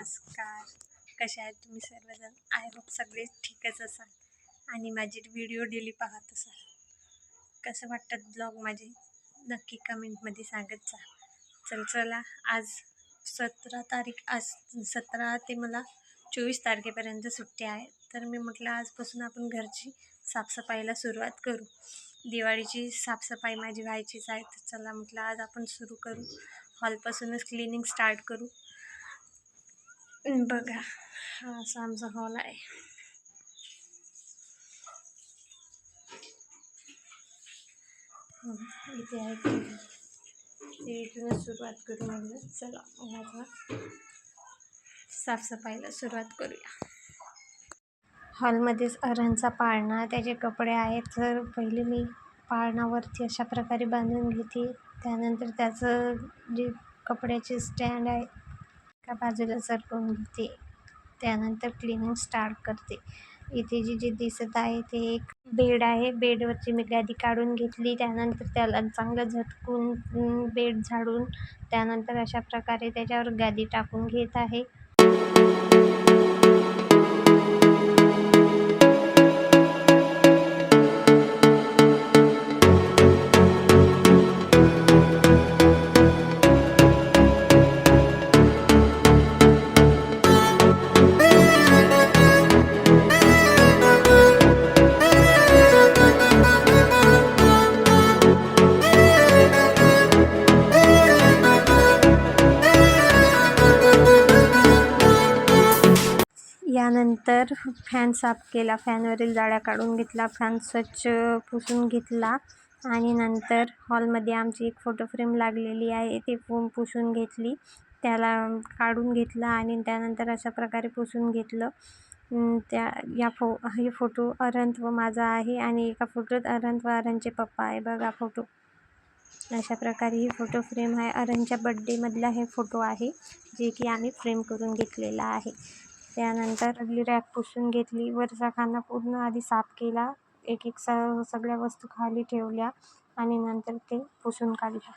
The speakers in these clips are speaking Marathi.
नमस्कार. कसे आहेत तुम्ही सर्वजण? आय होप सगळे ठीकच असाल आणि माझे व्हिडिओ डेली पाहत असाल. कसं वाटतात ब्लॉग माझे? नक्की कमेंटमध्ये सांगत जा. चल चला आज सतरा तारीख आज सतरा ते मला चोवीस तारखेपर्यंत सुट्टी आहे. तर मी म्हटलं आजपासून आपण घरची साफसफाईला सुरुवात करू. दिवाळीची साफसफाई माझी व्हायचीच आहे. तर चला म्हटलं आज आपण सुरू करू. हॉलपासूनच क्लिनिंग स्टार्ट करू. बघा हा असा आमचा हॉल आहे. इथे आहे ते. इथूनच सुरुवात करू म्हणजे चला माझा साफसफाईला सुरुवात करूया. हॉलमध्येच अरणचा पाळणा त्याचे कपडे आहेत तर पहिले मी पाळणावरती अशा प्रकारे बांधून घेते. त्यानंतर त्याचं जे कपड्याचे स्टँड आहे एका बाजूला सरकवून घेते त्यानंतर क्लिनिंग स्टार्ट करते. इथे जी जे दिसत आहे ते एक बेड आहे. बेडवरची मी गादी काढून घेतली. त्यानंतर त्याला चांगलं झटकून बेड झाडून त्यानंतर अशा प्रकारे त्याच्यावर गादी टाकून घेत आहे. नंतर फॅन साफ केला फॅनवरील जाळ्या काढून घेतला फॅन स्वच्छ पुसून घेतला आणि नंतर हॉलमध्ये आमची एक फोटो फ्रेम लागलेली आहे ती फोम पुसून घेतली त्याला काढून घेतला आणि त्यानंतर अशा प्रकारे पुसून घेतलं. त्या या फो हे फोटो अरंत व माझा आहे आणि एका फोटोत अरंत व अरंतचे पप्पा आहे. बघा फोटो. अशा प्रकारे ही फोटो फ्रेम आहे. अरणच्या बड्डेमधला हे फोटो आहे जे की आम्ही फ्रेम करून घेतलेला आहे. त्यानंतर आपली रॅक पुसून घेतली. वरचा खाना पूर्ण आधी साफ केला. एक एक स सगळ्या वस्तू खाली ठेवल्या आणि नंतर ते पुसून काढल्या.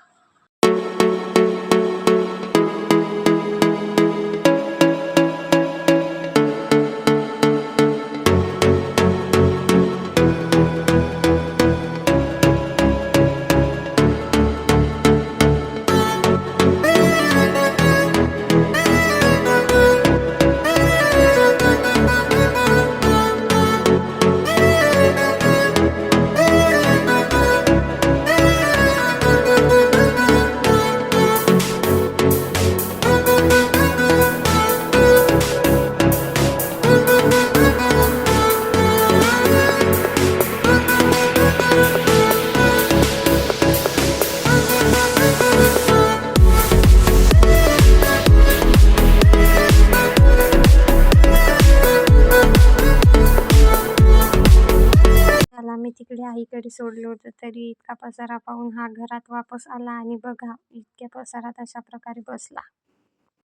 तिकडे आईकडे सोडलं होतं तरी इतका पसारा पाहून हा घरात वापस आला आणि बघा इतक्या पसारात अशा प्रकारे बसला.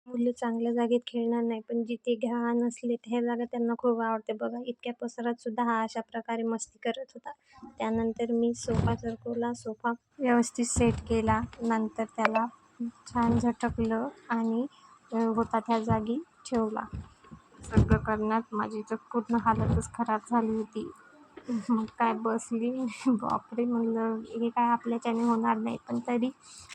मुलं चांगल्या जागेत खेळणार नाही पण जिथे घाण असले त्या जागा त्यांना खूप आवडते. बघा इतक्या पसरात सुद्धा हा अशा प्रकारे मस्ती करत होता. त्यानंतर मी सोफा सरकवला सोफा व्यवस्थित सेट केला. नंतर त्याला छान झटकलं आणि होता त्या जागी ठेवला. सगळं करण्यात माझी तर पूर्ण हालतच खराब झाली होती. मग काय बसली? बापरे म्हणलं हे काय आपल्याच्याने होणार नाही. पण तरी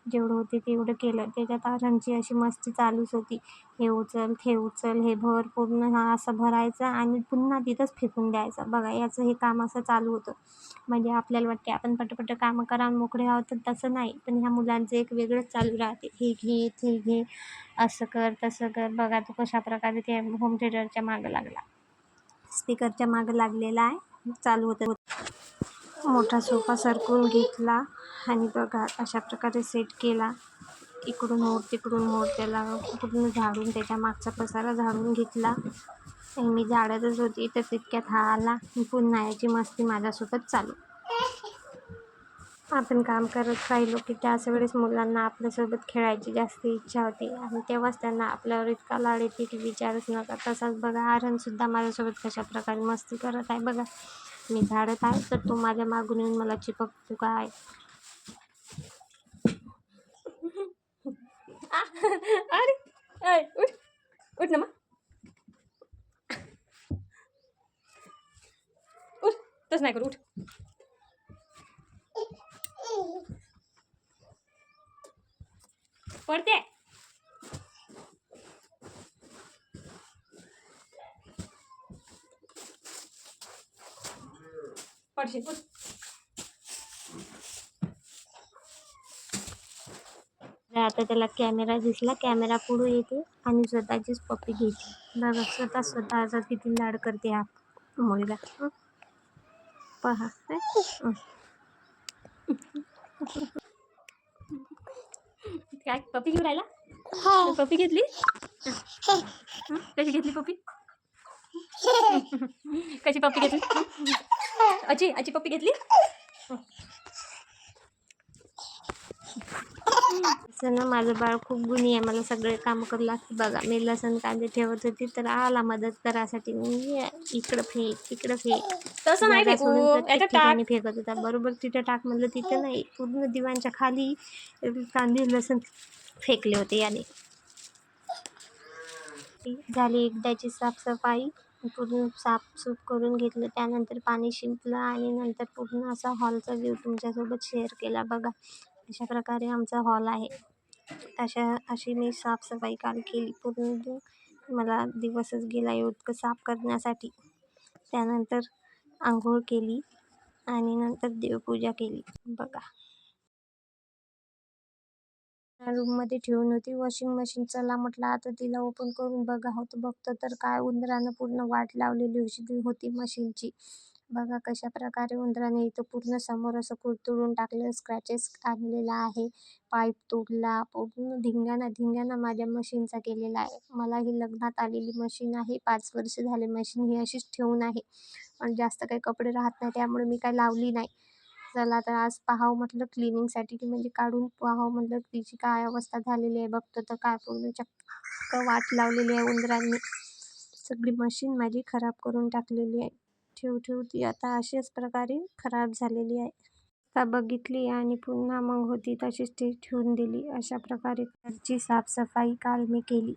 जेवढं होते तेवढं केलं. त्याच्यात आरांची अशी मस्ती चालूच होती. हे उचल हे उचल हे भर पूर्ण हा असं भरायचं आणि पुन्हा तिथंच फेकून द्यायचं. बघा याचं हे काम असं चालू होतं. म्हणजे आपल्याला वाटते आपण पटपट कामं करा मोकळे आहोत तर तसं नाही. पण ह्या मुलांचं एक वेगळंच चालू राहते. हे घे ते घे असं कर तसं कर. बघा तो कशा प्रकारे ते होम थिएटरच्या मागं लागला. स्पीकरच्या मागं लागलेला आहे. चालू होतं मोठा सोफा सरकून घेतला आणि बघा अशा प्रकारे सेट केला. इकडून मोर तिकडून मोर त्याला पूर्ण झाडून त्याच्या मागचा पसारा झाडून घेतला. आणि मी झाडतच होती तर तितक्यात हा आला. पुन्हा याची मस्ती माझ्यासोबत चालू. आपण काम करत राहिलो की त्याच वेळेस मुलांना आपल्यासोबत खेळायची जास्त इच्छा होती. आणि तेव्हाच त्यांना आपल्यावर इतका लाड येते की विचारच नका तसाच बघा आरणसुद्धा माझ्यासोबत कशा प्रकारे मस्ती करत आहे. बघा मी झाडत आहे तर तू माझ्या मागून येऊन मला चिपकतो काय? अरे उठ ना मग. उठ तसं नाही करू उठ. पडते. पडशे आता त्याला कॅमेरा दिसला कॅमेरा पुढे येते आणि स्वतःचीच पप्पी घ्यायची. बघा स्वतः स्वतःचा किती लाड करते हा मुलगा. पहा. काय? पप्पी घेऊन राहिला? पप्पी घेतली? हं? कशी घेतली पप्पी कशी पप्पी घेतली? अची अची पप्पी घेतली? असं ना माझं बाळ खूप गुणी आहे. मला सगळे काम करू लागते. बघा मी लसण कांदे ठेवत होती. तर आला मदत करायसाठी. मी इकडं फेक तिकडं फेक. तसं नाही जागा फेकू सोडून प्रत्येक याच्यात टाक ठिकाणी फेकत होता. बरोबर तिथं टाक म्हणलं तिथं नाही. पूर्ण दिवाणच्या खाली कांदे लसण फेकले होते याने. झाली एकदाची साफसफाई. पूर्ण साफसूफ करून घेतलं. त्यानंतर पाणी शिंपलं आणि नंतर पूर्ण असा हॉलचा व्ह्यू तुमच्यासोबत शेअर केला. बघा अशा प्रकारे आमचा हॉल आहे. अशा अशी मी साफसफाई काल केली. पूर्ण मला दिवसच गेला इतकं साफ करण्यासाठी. त्यानंतर आंघोळ केली आणि नंतर देवपूजा केली. बघा. रूममध्ये ठेवून होती. वॉशिंग मशीन चला म्हटलं आता तिला ओपन करून बघा होतं बघतो तर काय उंदरानं पूर्ण वाट लावलेली होती होती मशीनची बघा कशा प्रकारे उंदराने इथं पूर्ण समोर असं कुरतुडून टाकलं स्क्रॅचेस आणलेला आहे. पाईप तोडला पूर्ण धिंगाणा धिंगाणा माझ्या मशीनचा केलेला आहे. मला ही लग्नात आलेली मशीन आहे. पाच वर्ष झाले मशीन ही अशीच ठेवून आहे. पण जास्त काही कपडे राहत नाही त्यामुळे मी काही लावली नाही. चला तर आज पाहावं म्हटलं क्लिनिंगसाठी की म्हणजे काढून पाहावं म्हटलं तिची काय अवस्था झालेली आहे. बघतो तर काय पूर्ण चक्क वाट लावलेली आहे उंदरांनी. सगळी मशीन माझी खराब करून टाकलेली आहे. ठेव ठेवू ती आता अशाच प्रकारे खराब झालेली आहे. आता बघितली आणि पुन्हा मग होती तशीच ती ठेवून दिली. अशा प्रकारे घरची साफसफाई काल मी केली.